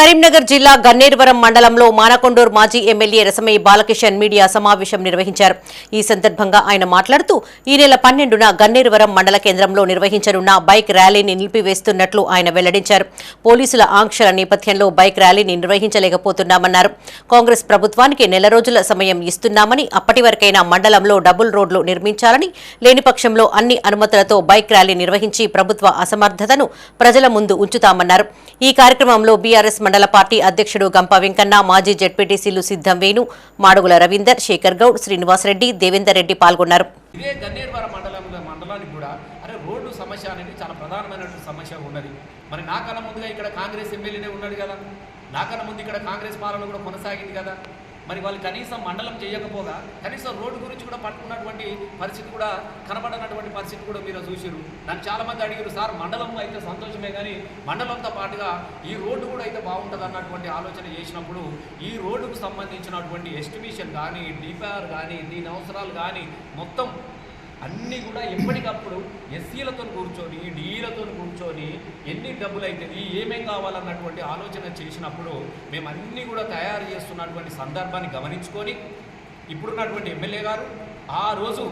కరీంనగర్ జిల్లా గన్నేరువరం మండలంలో మానకొండూరు మాజీ ఎమ్మెల్యే రసమయ్య బాలకిషన్ మీడియా సమావేశం నిర్వహించారు. ఈ సందర్భంగా ఆయన మాట్లాడుతూ ఈ నెల పన్నెండున గన్నేరువరం మండల కేంద్రంలో నిర్వహించనున్న బైక్ ర్యాలీని నిలిపివేస్తున్నట్లు ఆయన వెల్లడించారు. పోలీసుల ఆంక్షల నేపథ్యంలో బైక్ ర్యాలీని నిర్వహించలేకపోతున్నామన్నారు. కాంగ్రెస్ ప్రభుత్వానికి నెల రోజుల సమయం ఇస్తున్నామని అప్పటి వరకైనా మండలంలో డబుల్ రోడ్లు నిర్మించాలని లేని పక్షంలో అన్ని అనుమతులతో బైక్ ర్యాలీ నిర్వహించి ప్రభుత్వ అసమర్థతను ప్రజల ముందు ఉంచుతామన్నారు. ఈ కార్యక్రమంలో బీఆర్ఎస్ మండల పార్టీ అధ్యక్షుడు గంప వెంకన్న మాజీ జెడ్పీటీసీలు సిద్ధం వేణు మాడుగుల రవీందర్ శేఖర్ గౌడ్ శ్రీనివాసరెడ్డి దేవేందర్ రెడ్డి పాల్గొన్నారు. ఇదే గన్నేరువర మండలంలో మండలానికి కూడా అరే రోడ్డు సమస్య అనేది చాలా ప్రధానమైనటువంటి సమస్య ఉన్నది. మరి నాకన్నా ముందుగా ఇక్కడ కాంగ్రెస్ ఎమ్మెల్యేనే ఉన్నాడు కదా. నాకన్నా ముందు ఇక్కడ కాంగ్రెస్ పాలన కూడా కొనసాగింది కదా. మరి వాళ్ళు కనీసం మండలం చేయకపోగా కనీసం రోడ్డు గురించి కూడా పట్టుకున్నటువంటి పరిస్థితి కూడా కనబడనటువంటి పరిస్థితి కూడా మీరు చూసారు నన్ను చాలా మంది అడిగారు సార్ మండలం అయితే సంతోషమే కానీ మండలంతో పాటుగా ఈ రోడ్డు కూడా అయితే బాగుంటుంది అన్నటువంటి ఆలోచన చేసినప్పుడు ఈ రోడ్డుకు సంబంధించినటువంటి ఎస్టిమేషన్ కానీ డిపిఆర్ కానీ దీని అవసరాలు కానీ మొత్తం అన్నీ కూడా ఎప్పటికప్పుడు ఎస్సీలతో ఎన్ని డబ్బులు అవుతుంది ఏమేం కావాలన్నటువంటి ఆలోచన చేసినప్పుడు మేము అన్నీ కూడా తయారు చేస్తున్నటువంటి సందర్భాన్ని గమనించుకొని ఇప్పుడున్నటువంటి ఎమ్మెల్యే గారు ఆ రోజు